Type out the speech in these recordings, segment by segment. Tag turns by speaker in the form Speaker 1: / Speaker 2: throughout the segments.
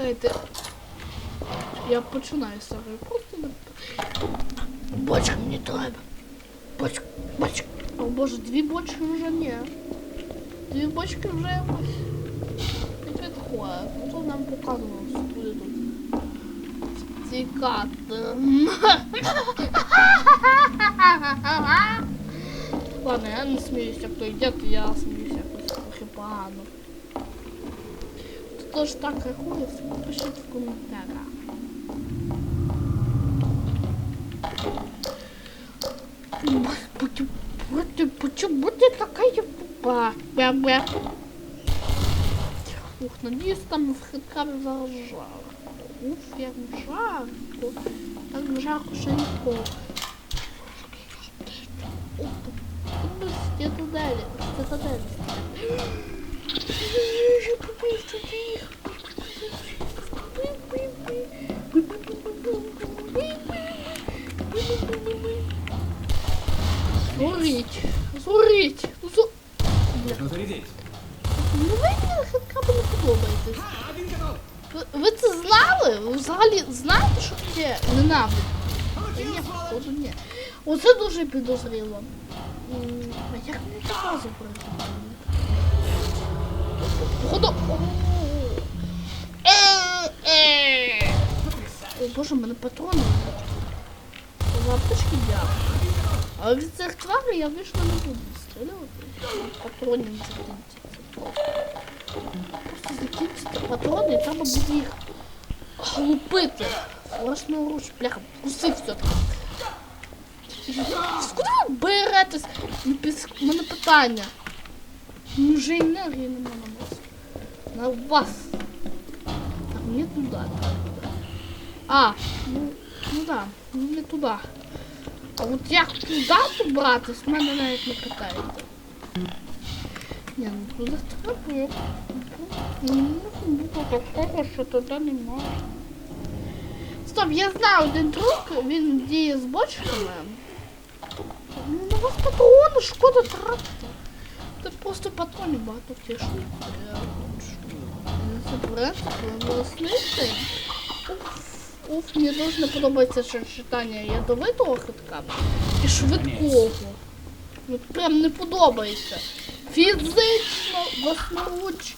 Speaker 1: Чекайте. Я починаю з цього. Я Просто не... Бочка мені треба. Бочка, бочка. О боже, дві бочки вже ні. Дві бочки вже якось не підходять. Ну то нам показувало, що буде тут. Тікати. Ладно, я не сміюся, як той дід, я сміюся якось трохи погано. Хто ж так рахує, пишіть в коментарях. Почему ты такая баба? Ух, надеюсь, там в хиткам зараз жарко. Уф, як жарко. Так жарко, що ніколи. Ух, ти Ну ви мені хитками не подобаєтесь. Ви, це знали? Ви взагалі знаєте, що таке ненависть? Та ні, походу ні. Оце дуже підозріло. А як мені цю пройти? Походу... О. Е, е. Боже, мене патрони. За дякую. А від цих тварей я вийшла не буду стрілювати. Патронів закінчиться. Просто закінчиться патрони, і треба буде їх лупити. Власноруч, бляха, куси все-таки. Куди ви беретесь? Ну, піс- У мене питання. Ну вже енергії нема на нас. На вас. Так, не туди. так, туди. А, ну, ну да, ну не туди. А от як туди добратись, мене навіть не питаєте. Ні, ну туди треба. Ну, ну, такого, що туди не можна. Стоп, я знаю один трюк, він діє з бочками. Ну, на вас патрони, шкода тратити. Це просто патронів багато тішить. Я хочу. Це принцип, власнити. Уф, мені дуже не подобається читання ядовитого хитка і швидкого. Ну прям не подобається. Фізично, власноруч.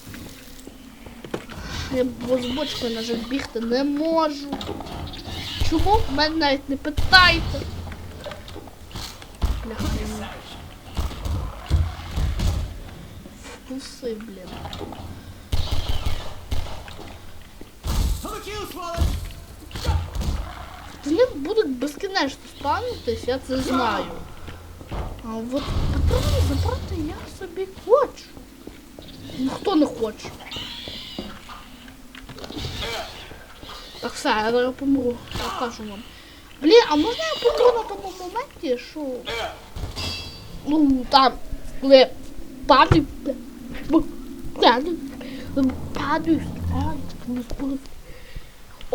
Speaker 1: Я з бочкою, на жаль, бігти не можу. Чому? Мене навіть не питайте. Бляха, блін. Вкуси, блін.
Speaker 2: Получил, сволочь.
Speaker 1: Вони будуть безкінечно спавнитись, я це знаю. А от патрони забрати я собі хочу. Ніхто не хоче. Так все, я зараз помру, я кажу вам. Блін, а можна я помру на тому моменті, що. Ну, там, коли падаю. Падаю. Падаю. Ай, не збив.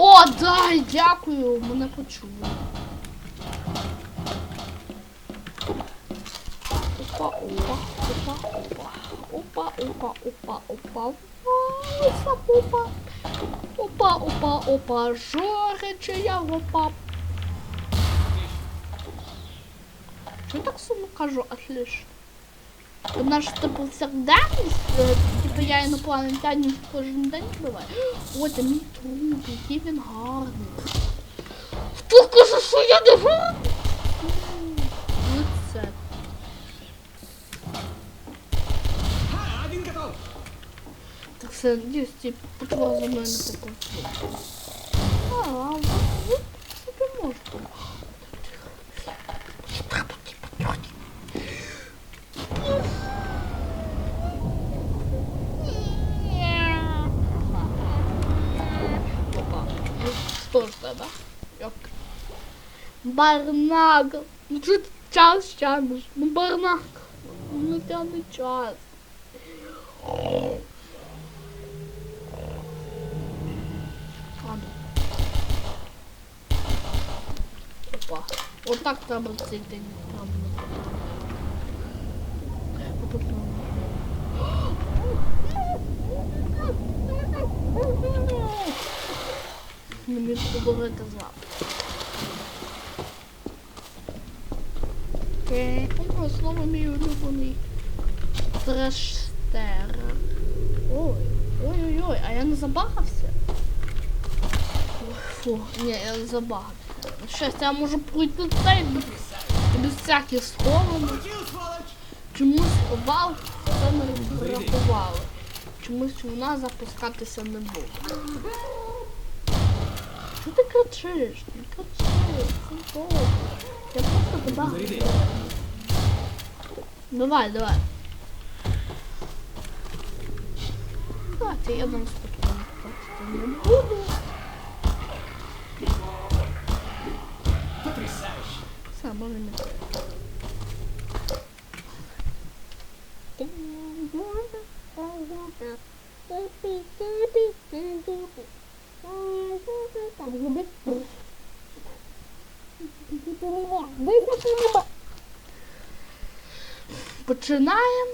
Speaker 1: О, дай, дякую, мене почули. Опа, опа, опа, опа. Опа, опа, опа, опа. Опа, опа. Опа, опа, опа. Жорича я опа. Чого так сумно кажу, отлично? Вона ж типу повсякденність, е, типу я інопланетянів кожен день вбиваю. Ой, це мій труп, який він гарний. Хто каже, що я не гарний? Ну. Так все, ці патрон за мною не попав. Stores'da da. Yok. Barınak. Tutacağız çalmış. Barınak. Bunu çalacağız. Hoppa. Ortak da bak zilden. Tamam. Не міг поговорити з вами. О, знову мій улюблений трештер. Ой, ой-ой-ой, а я не забагався? Фу, ні, я не забагався. Щастя, я можу пройти цей без, без всяких схованок. Чомусь вал це не врахували. Чомусь вона запускатися не буде. Що ти кричиш? Не кричи, це добре. Я просто тебе.
Speaker 2: Заряди.
Speaker 1: Давай, давай. Давайте я дам спокійно. Не буду. Все, може не треба. Починаємо